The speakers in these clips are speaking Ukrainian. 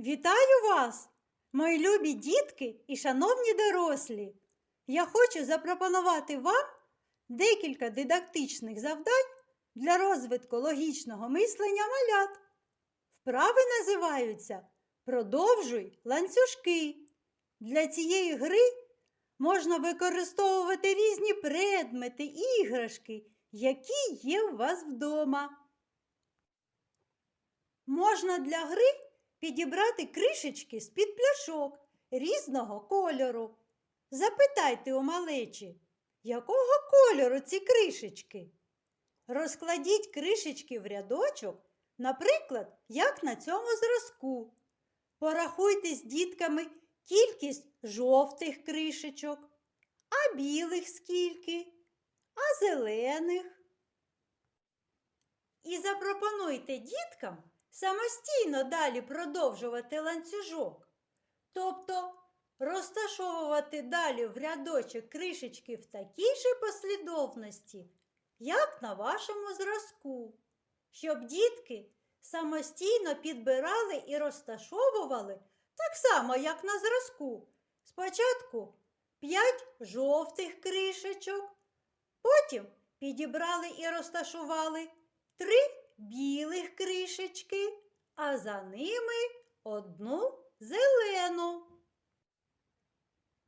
Вітаю вас, мої любі дітки і шановні дорослі. Я хочу запропонувати вам декілька дидактичних завдань для розвитку логічного мислення малят. Вправи називаються Продовжуй ланцюжки. Для цієї гри можна використовувати різні предмети, іграшки, які є у вас вдома. Можна для гри підібрати кришечки з-під пляшок різного кольору. Запитайте у малечі, якого кольору ці кришечки? Розкладіть кришечки в рядочок, наприклад, як на цьому зразку. Порахуйте з дітками кількість жовтих кришечок, а білих скільки, а зелених. І запропонуйте діткам самостійно далі продовжувати ланцюжок, тобто розташовувати далі в рядочок кришечки в такій же послідовності, як на вашому зразку, щоб дітки самостійно підбирали і розташовували так само, як на зразку. Спочатку 5 жовтих кришечок, потім підібрали і розташували 3 білих кришечки, а за ними одну зелену.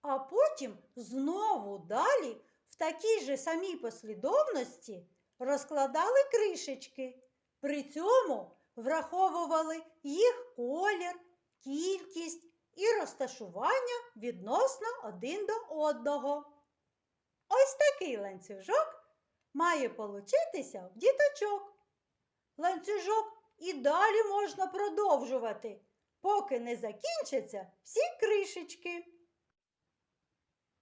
А потім знову далі в такій же самій послідовності розкладали кришечки. При цьому враховували їх колір, кількість і розташування відносно один до одного. Ось такий ланцюжок має получитися в діточок. Ланцюжок і далі можна продовжувати, поки не закінчаться всі кришечки.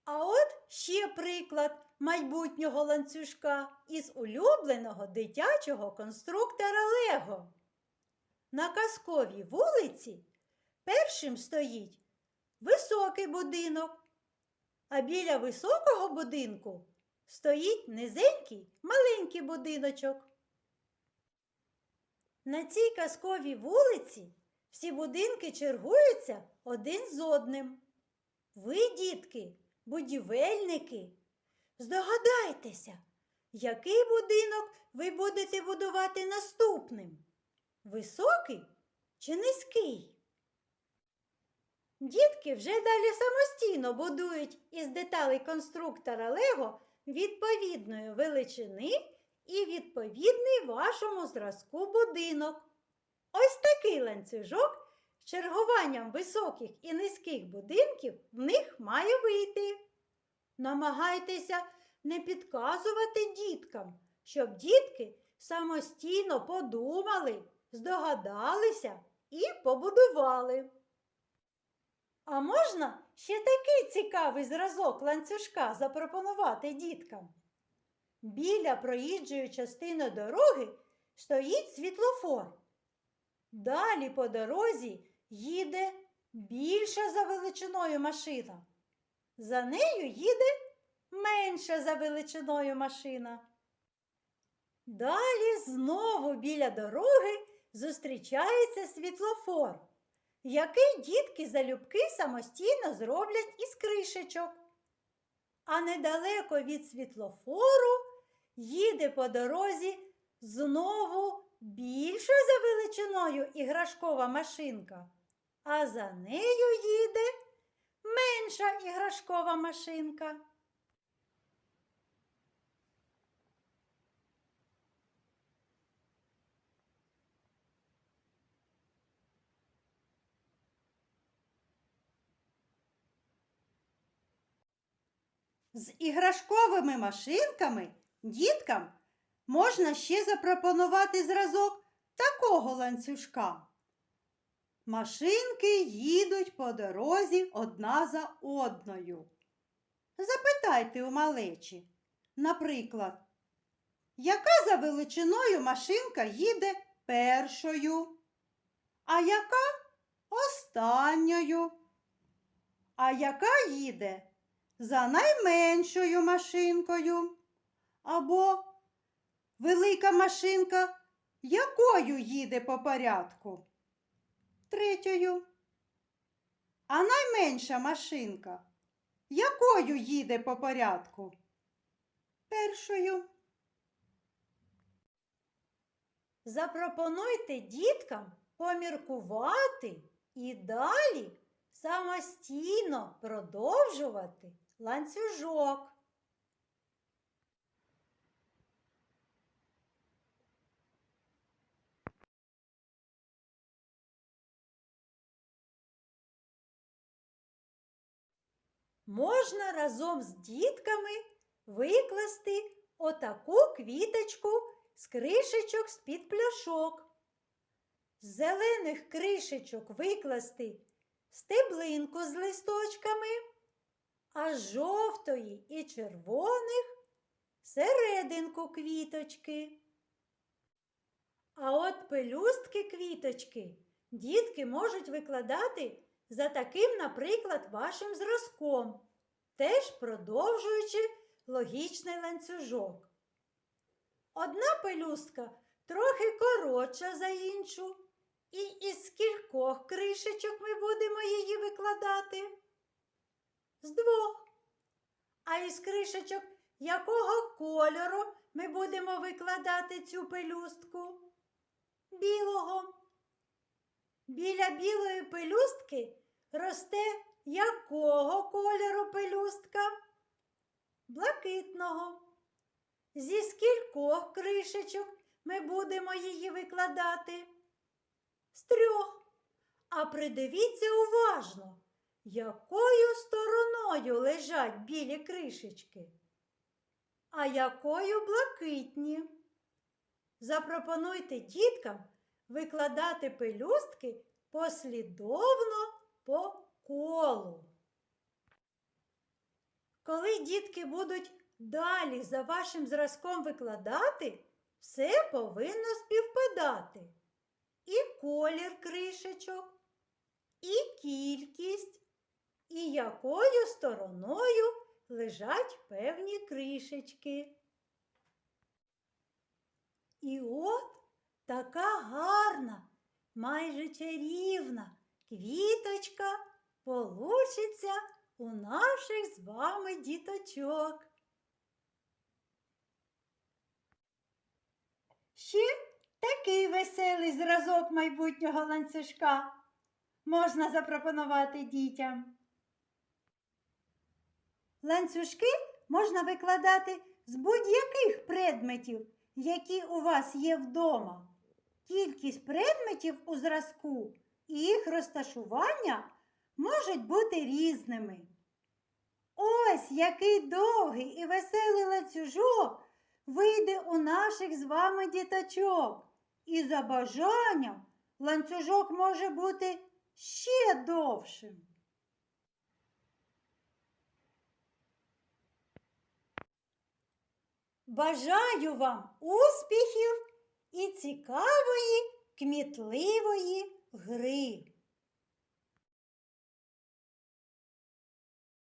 А от ще приклад майбутнього ланцюжка із улюбленого дитячого конструктора Лего. На казковій вулиці першим стоїть високий будинок, а біля високого будинку стоїть низенький маленький будиночок. На цій казковій вулиці всі будинки чергуються один з одним. Ви, дітки, будівельники, здогадайтеся, який будинок ви будете будувати наступним? Високий чи низький? Дітки вже далі самостійно будують із деталей конструктора Лего відповідної величини і відповідний вашому зразку будинок. Ось такий ланцюжок з чергуванням високих і низьких будинків в них має вийти. Намагайтеся не підказувати діткам, щоб дітки самостійно подумали, здогадалися і побудували. А можна ще такий цікавий зразок ланцюжка запропонувати діткам? Біля проїжджої частини дороги стоїть світлофор. Далі по дорозі їде більша за величиною машина. За нею їде менша за величиною машина. Далі знову біля дороги зустрічається світлофор, який дітки залюбки самостійно зроблять із кришечок. А недалеко від світлофору їде по дорозі знову більша за величиною іграшкова машинка, а за нею їде менша іграшкова машинка. З іграшковими машинками діткам можна ще запропонувати зразок такого ланцюжка. Машинки їдуть по дорозі одна за одною. Запитайте у малечі, наприклад, яка за величиною машинка їде першою, а яка останньою, а яка їде за найменшою машинкою. Або велика машинка якою їде по порядку? Третьою. А найменша машинка якою їде по порядку? Першою. Запропонуйте діткам поміркувати і далі самостійно продовжувати ланцюжок. Можна разом з дітками викласти отаку квіточку з кришечок з-під пляшок. З зелених кришечок викласти стеблинку з листочками, а з жовтої і червоних серединку квіточки. А от пелюстки квіточки дітки можуть викладати за таким, наприклад, вашим зразком, теж продовжуючи логічний ланцюжок. Одна пелюстка трохи коротша за іншу, і із скількох кришечок ми будемо її викладати? З двох. А із кришечок якого кольору ми будемо викладати цю пелюстку? Білого. Біля білої пелюстки росте якого кольору пелюстка? Блакитного. Зі скількох кришечок ми будемо її викладати? З трьох. А придивіться уважно, якою стороною лежать білі кришечки, а якою блакитні. Запропонуйте діткам викладати пелюстки послідовно по колу. Коли дітки будуть далі за вашим зразком викладати, все повинно співпадати. І колір кришечок, і кількість, і якою стороною лежать певні кришечки. І от така гарна, майже чарівна квіточка получиться у наших з вами діточок. Ще такий веселий зразок майбутнього ланцюжка можна запропонувати дітям. Ланцюжки можна викладати з будь-яких предметів, які у вас є вдома. Кількість предметів у зразку і їх розташування можуть бути різними. Ось який довгий і веселий ланцюжок вийде у наших з вами діточок. І за бажанням ланцюжок може бути ще довшим. Бажаю вам успіхів і цікавої, кмітливої гри.